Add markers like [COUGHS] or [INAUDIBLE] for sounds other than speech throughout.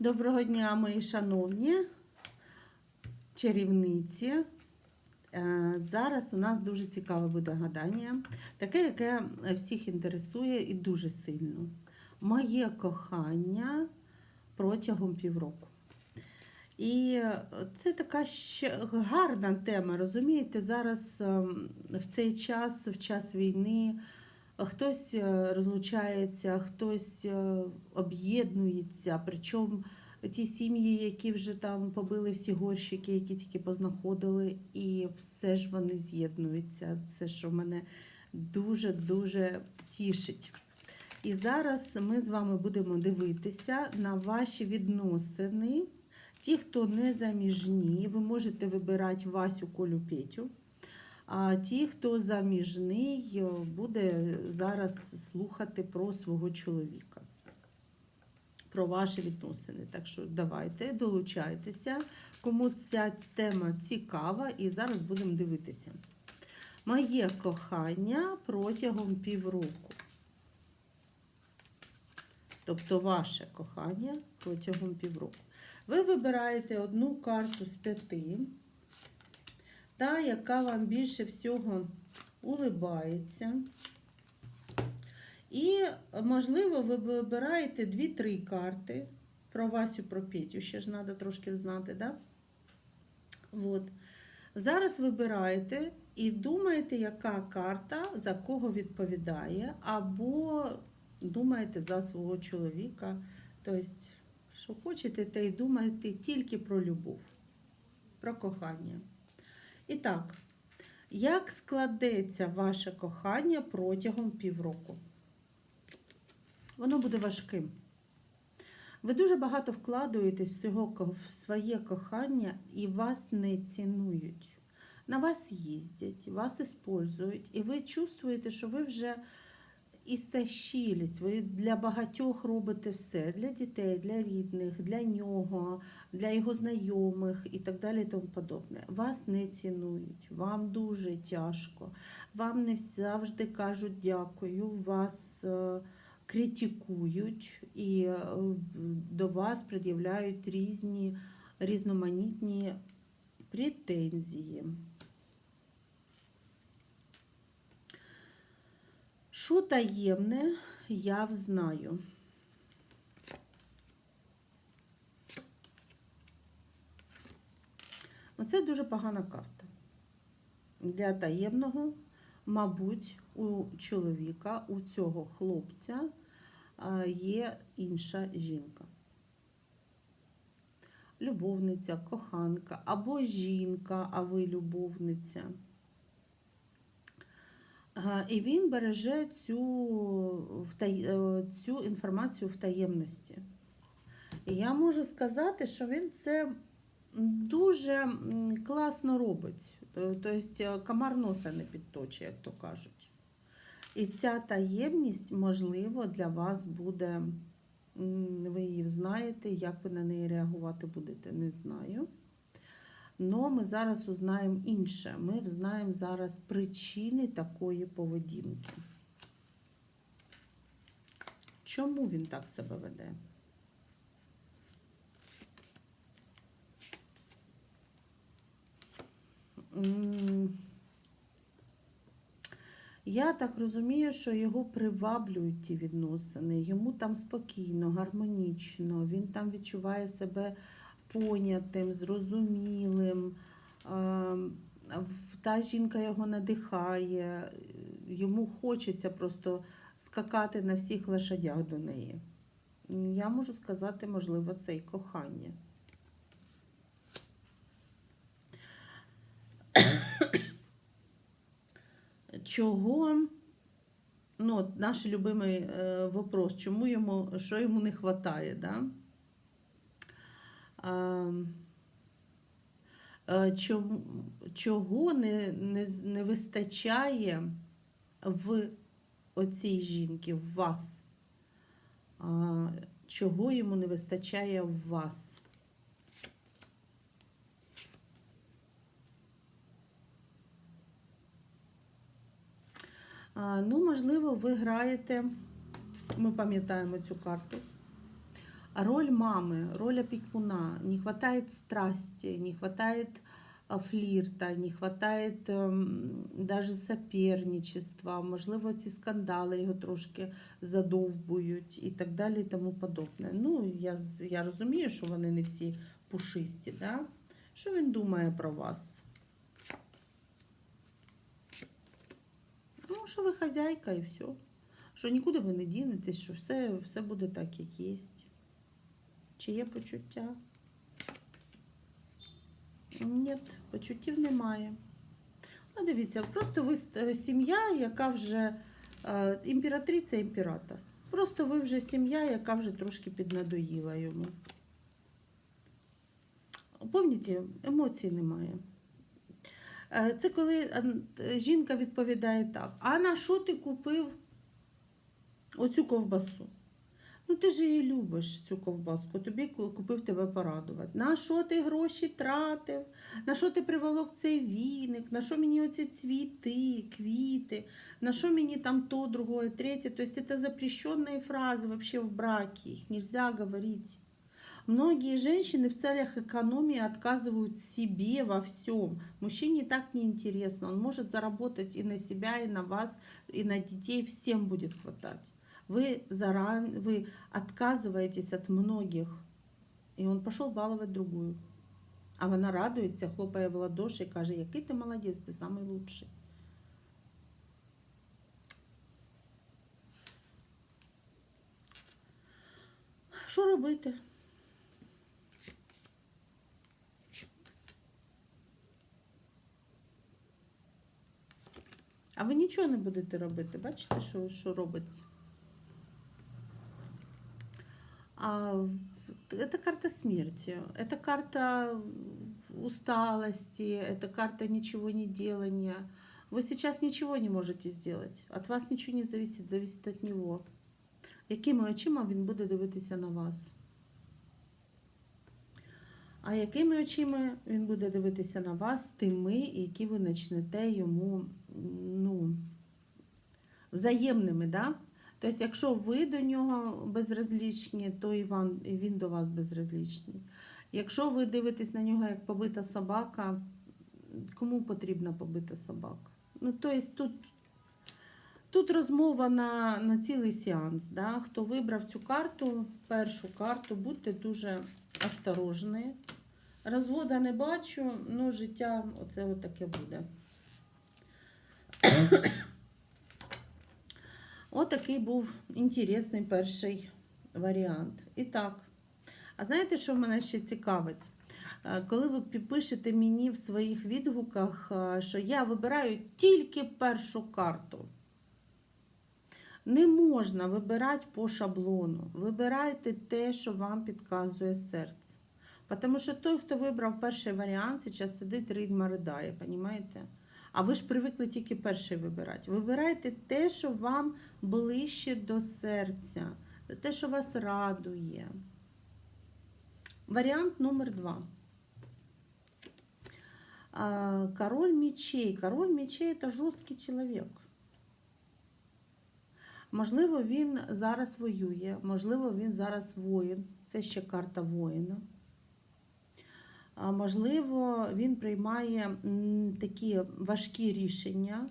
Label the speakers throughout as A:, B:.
A: Доброго дня, мої шановні чарівниці. Е, Зараз у нас дуже цікаве буде гадання, таке, яке всіх інтересує і дуже сильно. Моє кохання протягом півроку. І це така ще гарна тема, розумієте, зараз ем, в цей час, в час війни, хтось е, розлучається, хтось е, об'єднується. Причому ті сім'ї, які вже там побили всі горщики, які тільки познаходили, і все ж вони з'єднуються. Це що мене дуже-дуже тішить. І зараз ми з вами будемо дивитися на ваші відносини. Ті, хто не заміжні, ви можете вибирати Васю Колю Петю. А ті, хто заміжний, буде зараз слухати про свого чоловіка, про ваші відносини. Так що давайте, долучайтеся, кому ця тема цікава, і зараз будемо дивитися. Моє кохання протягом півроку. Тобто ваше кохання протягом півроку. Ви вибираєте одну карту з п'яти, та, яка вам більше всього улибається. І, можливо, ви вибираєте 2-3 карти. Про Васю, про Петю ще ж треба трошки знати, да? От. Зараз вибираєте і думаєте, яка карта за кого відповідає, або думаєте за свого чоловіка. Тобто, що хочете, те й думаєте тільки про любов, про кохання. І так, як складеться ваше кохання протягом півроку? Воно буде важким. Ви дуже багато вкладуєтесь всього в своє кохання і вас не цінують. На вас їздять, вас использують, і ви чувствуєте, що ви вже істощились. Ви для багатьох робите все для дітей, для рідних, для нього, для його знайомих і так далі. і тому подобне. Вас не цінують, вам дуже тяжко, вам не завжди кажуть дякую, вас е, критикують і е, до вас пред'являють різні різноманітні претензії. Що таємне, я взнаю. Оце дуже погана карта. Для таємного, мабуть, у чоловіка, у цього хлопця є інша жінка. Любовниця, коханка, або жінка, а ви любовниця. І він береже цю, е, цю інформацію в таємності. І я можу сказати, що він це дуже класно робить. Е, Тобто комар носа не підточує, як то кажуть. І ця таємність, можливо, для вас буде, ви її знаєте, як ви на неї реагувати будете, не знаю. Но ми зараз узнаємо інше. Ми знаємо зараз причини такої поведінки. Чому він так себе веде? Я так розумію, що його приваблюють ті відносини. Йому там спокійно, гармонічно, він там відчуває себе понятим, зрозумілим. Та жінка його надихає, йому хочеться просто скакати на всіх лошадях до неї. Я можу сказати, можливо, це і кохання. Чого? Ну, наш любимий е, вопрос, чому йому, що йому не вистачає, да? А, е, чого не, не, не вистачає в оцій жінки, в вас? Чого йому не вистачає в вас? Ну, можливо, ви граєте, ми пам'ятаємо цю карту. Роль мамы, роль опекуна, не хватает страсти, не хватает а, флірта, не хватает даже соперничества, можливо, ці скандали його трошки задовбують і так далі, і тому подобне. Ну, я, я розумію, що вони не всі пушисті, да? Що він думає про вас? Ну, що ви хазяйка і все. Що нікуди ви не дінетесь, що все, все буде так, як є. Чи є почуття? Ні, почуттів немає. Ну, дивіться, просто ви сім'я, яка вже е, імператриця, імператор. Просто ви вже сім'я, яка вже трошки піднадоїла йому. Пам'ятаєте, емоцій немає. Е, Це коли е, жінка відповідає так: а на що ти купив оцю ковбасу? Ну, ти ж її любиш, цю ковбаску, тобі ку- купив тебе порадувати. На що ти гроші тратив? На що ти приволок цей віник? На що мені оці цвіти, квіти? На що мені там то, другое, третє? То есть это запрещенные фразы вообще в браке, их нельзя говорить. Многие женщины в целях экономии отказывают себе во всем. Мужчине так неинтересно. Он может заработать и на себя, и на вас, и на детей. Всем будет хватать. Вы, заран... вы отказываетесь от многих. И он пошел баловать другую. А вона радується, хлопає в ладоші і каже, який ти молодець, ти самий лучший. Що робити? А ви нічого не будете робити. Бачите, що, що робиться? А, это карта смерти, это карта усталости, это карта ничего не делания. Вы сейчас ничего не можете сделать. От вас нічого не зависит, зависит от него. Якими очима він буде дивитися на вас? А якими очима він буде дивитися на вас, тими, які ви почнете йому ну, взаємними, да? Тобто, якщо ви до нього безразлічні, то і, вам, і він до вас безразлічний. Якщо ви дивитесь на нього як побита собака, кому потрібна побита собака? Ну, тобто тут, тут розмова на, на цілий сеанс. Да? Хто вибрав цю карту, першу карту, будьте дуже осторожні. Розвода не бачу, ну життя оце от таке буде. Отакий був інтересний перший варіант. І так, а знаєте, що мене ще цікавить? Е, Коли ви пишете мені в своїх відгуках, е, що я вибираю тільки першу карту. Не можна вибирати по шаблону. Вибирайте те, що вам підказує серце. Тому що той, хто вибрав перший варіант, зараз сидить ридма ридає, розумієте? А ви ж привикли тільки перший вибирати. Вибирайте те, що вам ближче до серця, те, що вас радує. Варіант номер два. Король мечей. Король мечей це жорсткий чоловік. Можливо, він зараз воює, можливо, він зараз воїн. Це ще карта воїна. Можливо, він приймає такі важкі рішення,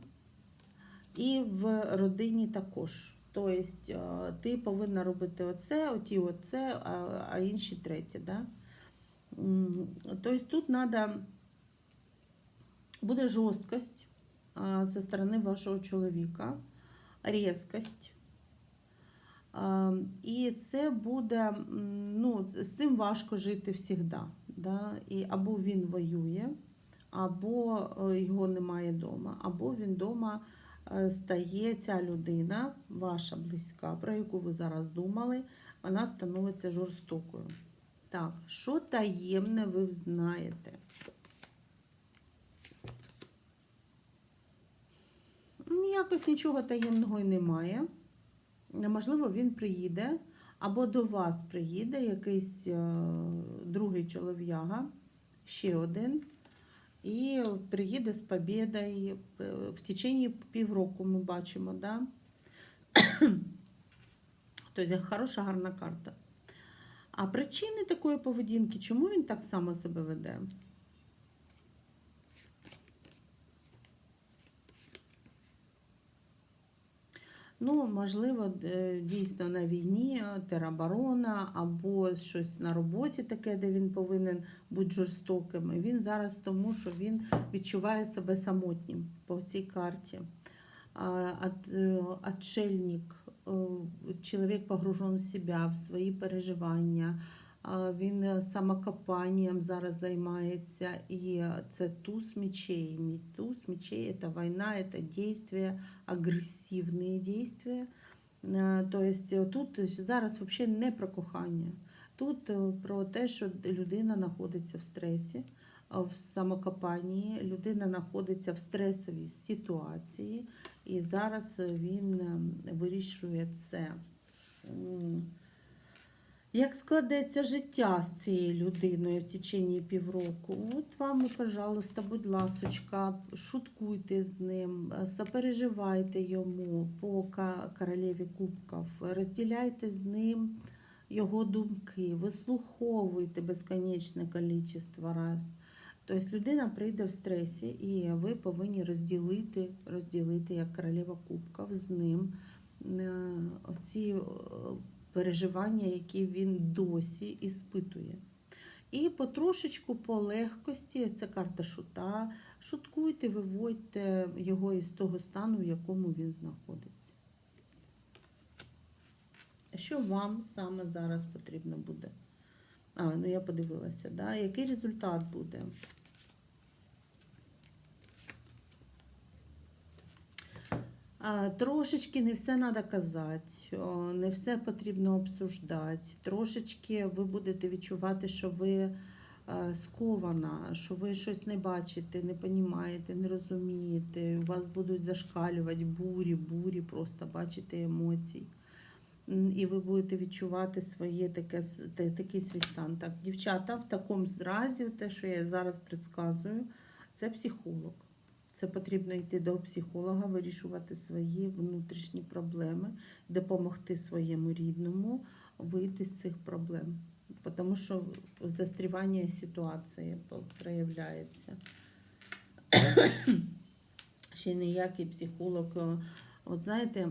A: і в родині також. Тобто, ти повинна робити оце, оті оце, а, інші третє. Да? Тобто тут треба буде жорсткость зі сторони вашого чоловіка, різкость. І це буде, ну, з цим важко жити завжди. Да? І або він воює, або е, його немає вдома, або він вдома стає ця людина, ваша близька, про яку ви зараз думали, вона становиться жорстокою. Так, що таємне ви знаєте? Ну, Якось нічого таємного і немає. Можливо, він приїде, або до вас приїде якийсь е, другий чолов'яга, ще один, і приїде з побєдою. Е, В течение півроку ми бачимо, да? [CLEARS THROAT] тобто хороша гарна карта. А причини такої поведінки, чому він так само себе веде? Ну, можливо, е, дійсно на війні тераборона тероборона або щось на роботі таке, де він повинен бути жорстоким. І він зараз тому, що він відчуває себе самотнім по цій карті. Е, Отшельник, е, чоловік погружен в себе, в свої переживання. Він е, самокопанням зараз займається, і це туз мечей. Туз мечей – це війна, це дійства, агресивні дійства. Е, Тобто тут зараз взагалі не про кохання. Тут е, про те, що людина знаходиться в стресі, в самокопанні, людина знаходиться в стресовій ситуації, і зараз він е, вирішує це. Як складеться життя з цією людиною в течение півроку? От вам, пожалуйста, будь ласочка, шуткуйте з ним, е, сопереживайте йому по королеві кубків, розділяйте з ним його думки, вислуховуйте безконечне кількість раз. Тобто людина прийде в стресі, і ви повинні розділити, розділити як королева кубків з ним оці е, переживання, які він досі іспитує. І потрошечку по легкості, це карта шута, шуткуйте, виводьте його із того стану, в якому він знаходиться. Що вам саме зараз потрібно буде? А, ну я подивилася, да? який результат буде? Трошечки не все треба казати, не все потрібно обсуждати. Трошечки ви будете відчувати, що ви е, скована, що ви щось не бачите, не розумієте, не розумієте. У вас будуть зашкалювати бурі, бурі, просто бачите емоцій. І ви будете відчувати своє таке, такий свій стан. Так, дівчата, в такому зразі, те, що я зараз предсказую, це психолог. Це потрібно йти до психолога, вирішувати свої внутрішні проблеми, допомогти своєму рідному вийти з цих проблем. Тому що застрівання ситуації проявляється. Ще ніякий психолог. е, От знаєте, е,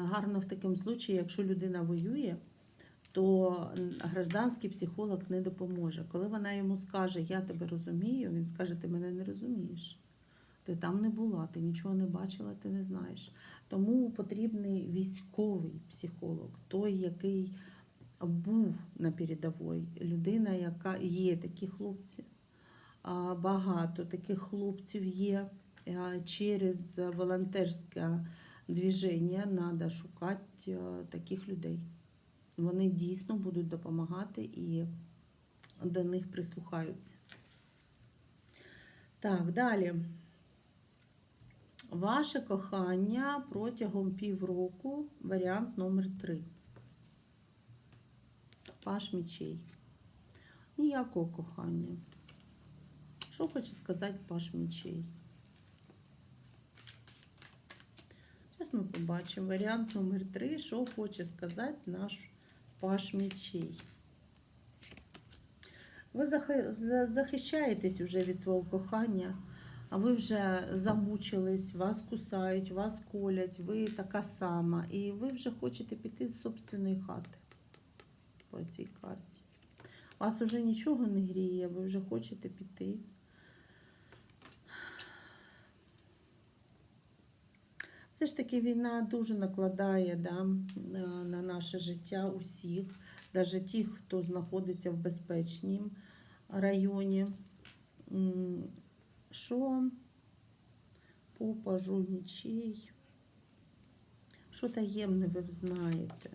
A: гарно в такому случаї, якщо людина воює, то гражданський психолог не допоможе. Коли вона йому скаже, я тебе розумію, він скаже, ти мене не розумієш. Ти там не була, ти нічого не бачила, ти не знаєш. Тому потрібний військовий психолог, той, який був на передовій, людина, яка є такі хлопці. Багато таких хлопців є через волонтерське движення треба шукати таких людей. Вони дійсно будуть допомагати і до них прислухаються. Так, далі. Ваше кохання протягом півроку, варіант номер 3. Паш мічей. Ніякого кохання. Що хоче сказати Паш мічей? Зараз ми побачимо варіант номер 3, що хоче сказати наш Паш мічей. Ви захищаєтесь вже від свого кохання, а ви вже замучились, вас кусають, вас колять, ви така сама, і ви вже хочете піти з собственної хати по цій карті. Вас вже нічого не гріє, ви вже хочете піти. Все ж таки війна дуже накладає да, на на наше життя усіх, навіть тих, хто знаходиться в безпечнім районі. Що по пажу нічий? Що таємне ви знаєте?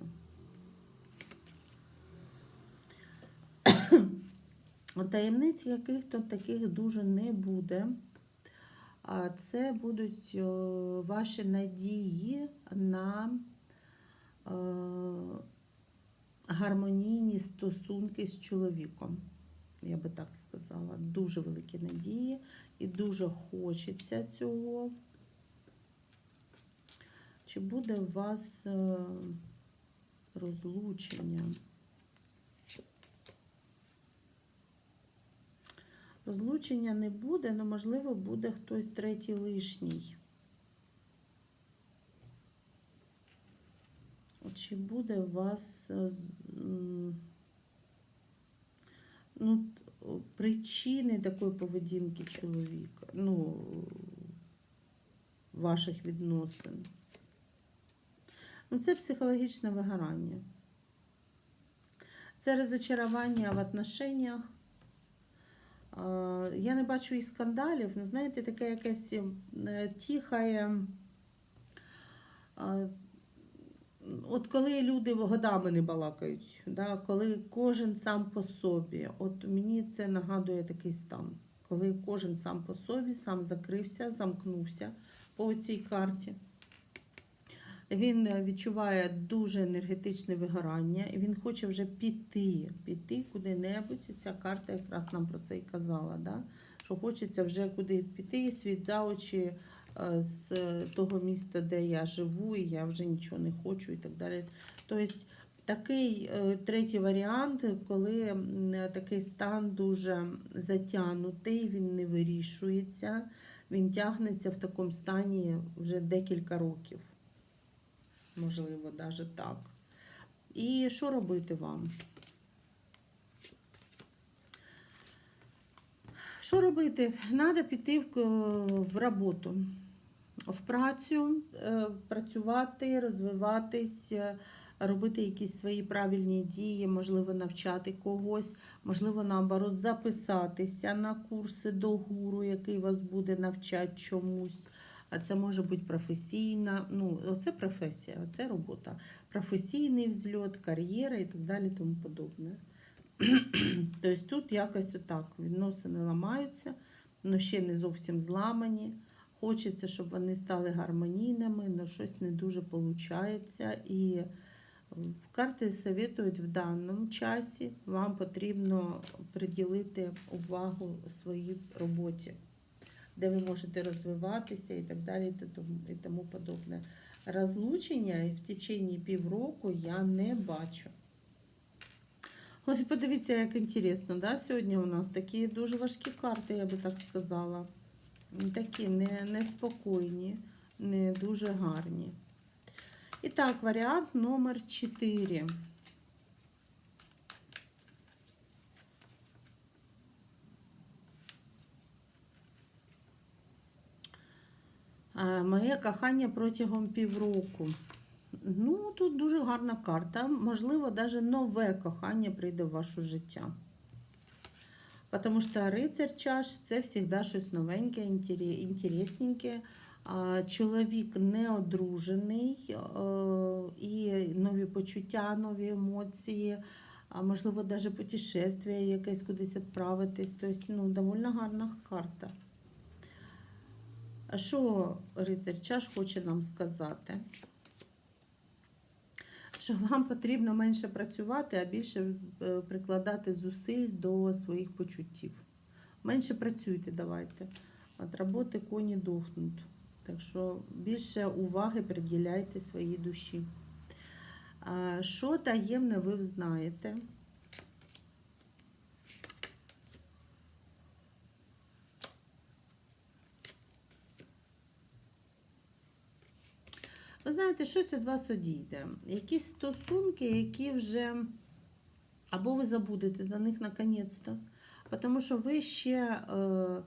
A: Таємниць яких-то таких дуже не буде. А це будуть е, ваші надії на е, гармонійні стосунки з чоловіком я би так сказала, дуже великі надії і дуже хочеться цього. Чи буде у вас е, розлучення? Розлучення не буде, але, можливо, буде хтось третій лишній. Чи буде у вас е, ну, причини такої поведінки чоловіка, ну, ваших відносин? Ну, це психологічне вигорання. Це розочарування в отношеннях. Я не бачу і скандалів, ну, знаєте, таке якесь е, тихе. е, От коли люди годами не балакають, да, коли кожен сам по собі, от мені це нагадує такий стан. Коли кожен сам по собі, сам закрився, замкнувся по цій карті. Він відчуває дуже енергетичне вигорання, і він хоче вже піти, піти куди-небудь. Ця карта якраз нам про це і казала, да? що хочеться вже куди піти, світ за очі з того міста, де я живу, і я вже нічого не хочу і так далі. Тобто такий е, третій варіант, коли такий стан дуже затягнутий, він не вирішується, він тягнеться в такому стані вже декілька років. Можливо, навіть так. І що робити вам? Що робити? Треба піти в роботу, в працю, е, працювати, розвиватись, е, робити якісь свої правильні дії, можливо, навчати когось, можливо, наоборот, записатися на курси до гуру, який вас буде навчати чомусь. А це може бути професійна, ну, оце професія, оце робота. Професійний взльот, кар'єра і так далі, тому подобне. [CLEARS THROAT] тобто тут якось отак відносини ламаються, але ще не зовсім зламані. Хочеться, щоб вони стали гармонійними, але щось не дуже виходить. І карти советують в даному часі вам потрібно приділити увагу своїй роботі, де ви можете розвиватися і так далі, і тому- і тому подобне. Розлучення в течение півроку я не бачу. Ось подивіться, як інтересно, да? сьогодні у нас такі дуже важкі карти, я би так сказала. Такі не, неспокійні, не дуже гарні. І так, варіант номер 4. Е, Моє кохання протягом півроку. Ну, тут дуже гарна карта. Можливо, навіть нове кохання прийде в ваше життя. Тому що рицар чаш це завжди щось новеньке, інтере- інтересненьке. Чоловік не одружений, е, і нові почуття, нові емоції, можливо, навіть путешествие якесь кудись відправитись. Тобто, ну, доволі гарна карта. А що рицар чаш хоче нам сказати? Що вам потрібно менше працювати, а більше е, прикладати зусиль до своїх почуттів. Менше працюйте, давайте. От роботи коні дохнуть. Так що більше уваги приділяйте своїй душі. Що таємне ви знаєте? Ви знаєте, щось від вас одійде. Якісь стосунки, які вже або ви забудете за них наконець-то, тому що ви ще е,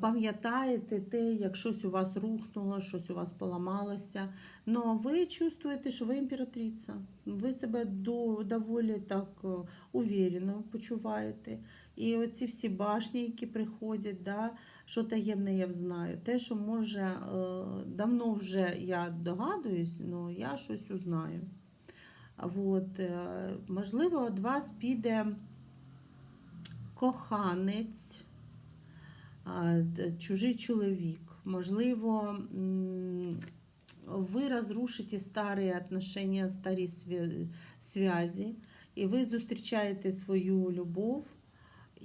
A: пам'ятаєте те, як щось у вас рухнуло, щось у вас поламалося. Но ви чувствуєте, що ви імператриця. Ви себе до, доволі так е, уверено почуваєте. І оці всі башні, які приходять, да, що таємне я знаю. Те, що може е, давно вже я догадуюсь, але я щось узнаю. От, е, можливо, від вас піде коханець, а, чужий чоловік. Можливо, м, ви розрушите старі отношения, старі свя- зв'язі, і ви зустрічаєте свою любов.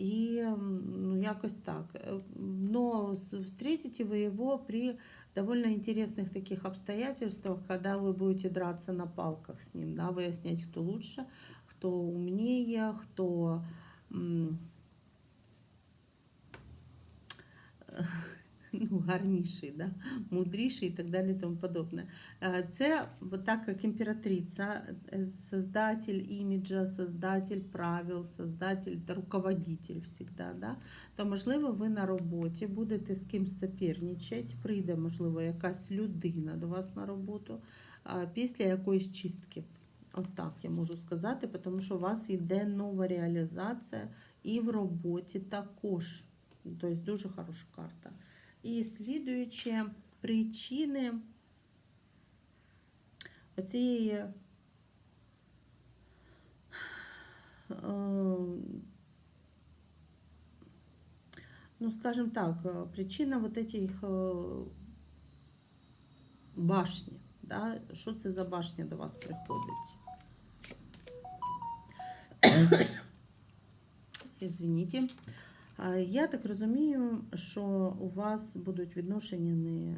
A: И м, ну, якось так. Э, Но с- встретите вы его при довольно интересных таких обстоятельствах, когда вы будете драться на палках с ним, да, выяснять, кто лучше, кто умнее, кто [LAUGHS] гарніший, да? мудріший і так далі. Тому подобне. Е, Це так як імператриця, е, создатель іміджа, создатель правил, создатель та руководитель всегда, да? то можливо ви на роботі будете з кимось соперничати, прийде, можливо, якась людина до вас на роботу після якоїсь чистки. От так я можу сказати, тому що у вас йде нова реалізація і в роботі також. Тобто дуже хороша карта. І слідуючі причини оцієї е, ну, скажем так, е, причина вот этих е, башні. Да? Що це за башня до вас приходить? [COUGHS] Извините. А, Я так розумію, що у вас будуть відношення,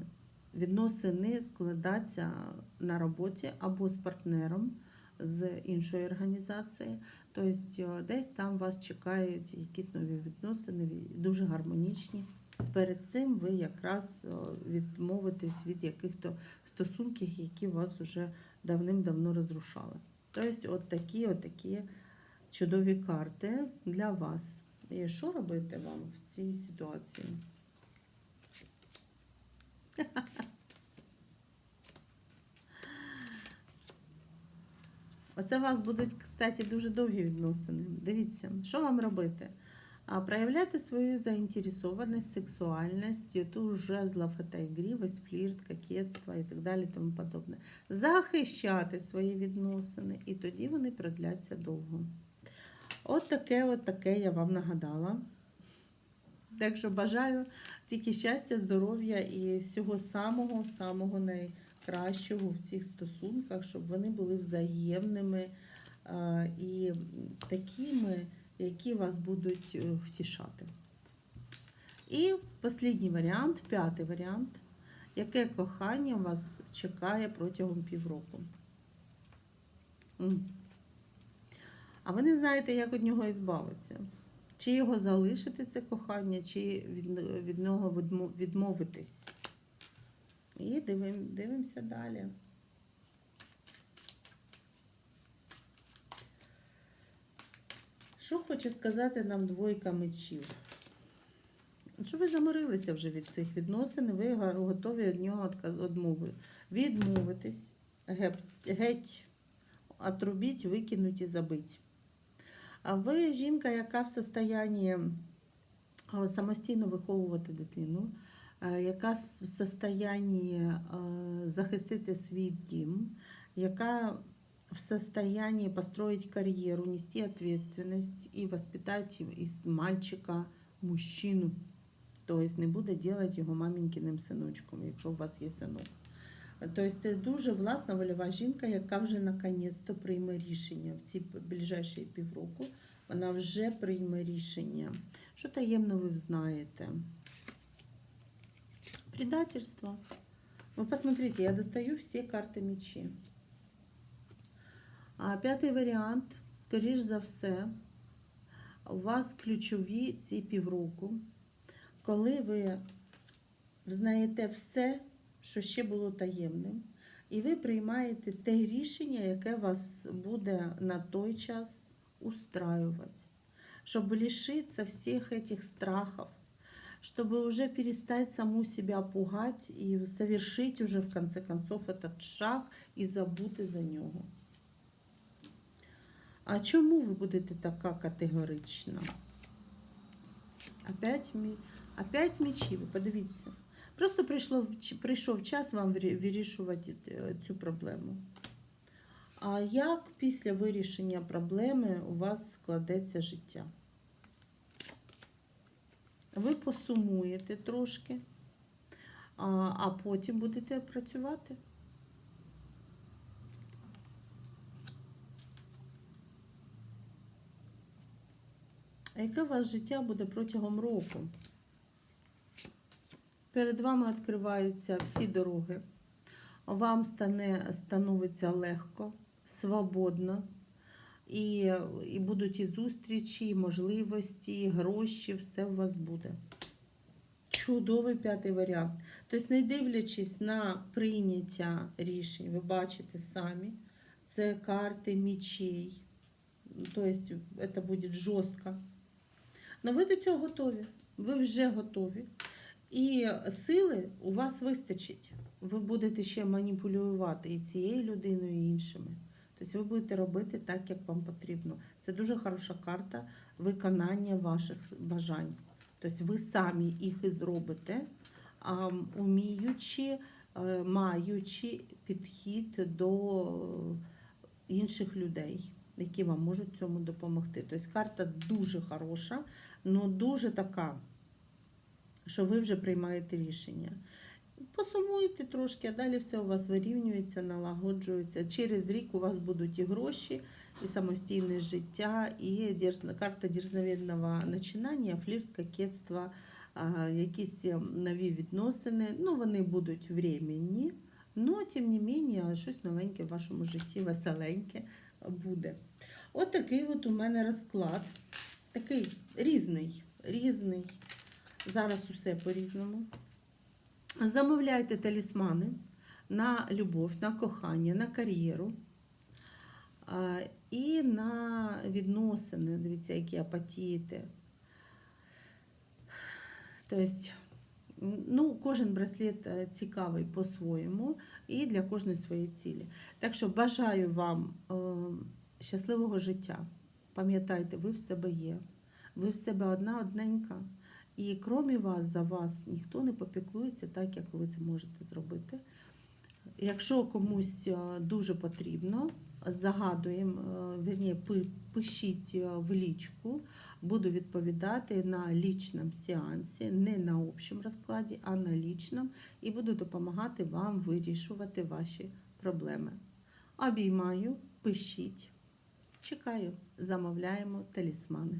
A: відносини складатися на роботі або з партнером з іншої організації. Тобто десь там вас чекають якісь нові відносини, дуже гармонічні. Перед цим ви якраз відмовитесь від яких-то стосунків, які вас вже давним-давно розрушали. Тобто, от такі, от такі чудові карти для вас. І що робити вам в цій ситуації? Оце у вас будуть, кстати, дуже довгі відносини. Дивіться, що вам робити? А проявляти свою заінтересованість, сексуальність, ту жезлов, це ігривість, флірт, кокетство і так далі, тому подобне. Захищати свої відносини, і тоді вони продляться довго. От таке, от таке я вам нагадала. Так що бажаю тільки щастя, здоров'я і всього самого-самого найкращого в цих стосунках, щоб вони були взаємними і такими, які вас будуть е, втішати. І останній варіант, п'ятий варіант. Яке кохання вас чекає протягом півроку? А ви не знаєте, як від нього ізбавитися. Чи його залишити, це кохання, чи від, від нього відмовитись. І дивим, дивимося далі. Що хоче сказати нам двойка мечів? Що ви заморилися вже від цих відносин, ви готові від нього відка- відмовитись, геть отрубіть, викинуть і забить. Ви жінка, яка в состоянні е, самостійно виховувати дитину, е, яка в состоянні е, захистити свій дім, яка в состоянии построить карьеру, нести ответственность и воспитать из мальчика мужчину. Тобто не буде делать його маменькиним синочком, якщо у вас є синок. Тобто це дуже власна вольова жінка, яка вже наконець-то прийме рішення в ці ближайші півроку. Вона вже прийме рішення. Що таємно ви знаєте? Предательство. Ви посмотрите, я достаю всі карти мечі. А п'ятий варіант, скоріш за все, у вас ключові ці півроку, коли ви знаєте все, що ще було таємним, і ви приймаєте те рішення, яке вас буде на той час устраювати, щоб лишитися всіх цих страхов, чтобы уже перестать саму себя пугать и совершить уже в конце концов этот шаг і забути за нього. А чому ви будете така категорична? Опять. Опять мечів, подивіться. Просто прийшло, прийшов час вам вирішувати е, цю проблему. А як після вирішення проблеми у вас складеться життя? Ви посумуєте трошки, а, а потім будете працювати. А яке у вас життя буде протягом року? Перед вами відкриваються всі дороги. Вам стане, становиться легко, свободно. І, і будуть і зустрічі, і можливості, і гроші, все у вас буде. Чудовий п'ятий варіант. Тобто, не дивлячись на прийняття рішень, ви бачите самі, це карти мічей. Тобто, це буде жорстко. Але ви до цього готові. Ви вже готові. І сили у вас вистачить. Ви будете ще маніпулювати і цією людиною, і іншими. Тобто ви будете робити так, як вам потрібно. Це дуже хороша карта виконання ваших бажань. Тобто ви самі їх і зробите, уміючи, е, маючи підхід до інших людей, які вам можуть цьому допомогти. Тобто карта дуже хороша, але дуже така, що ви вже приймаєте рішення. Посумуйте трошки, а далі все у вас вирівнюється, налагоджується. Через рік у вас будуть і гроші, і самостійне життя, і карта дерзновенного починання, флірт, кокетство, якісь е, нові відносини. Ну, вони будуть временні, але, тим не менше, щось новеньке в вашому житті, веселеньке буде. От такий от у мене розклад. Такий різний, різний. Зараз усе по-різному. Замовляйте талісмани на любов, на кохання, на кар'єру і на відносини. Дивіться, які апатіти. Тобто, ну, кожен браслет е, цікавий по-своєму і для кожної своєї цілі. Так що бажаю вам е, щасливого життя. Пам'ятайте, ви в себе є. Ви в себе одна одненька. І крім вас, за вас, ніхто не попіклується так, як ви це можете зробити. Якщо комусь е, дуже потрібно, загадуємо, е, вірні, пишіть е, в лічку, буду відповідати на лічному сеансі, не на общому розкладі, а на лічному, і буду допомагати вам вирішувати ваші проблеми. Обіймаю, пишіть, чекаю, замовляємо талісмани.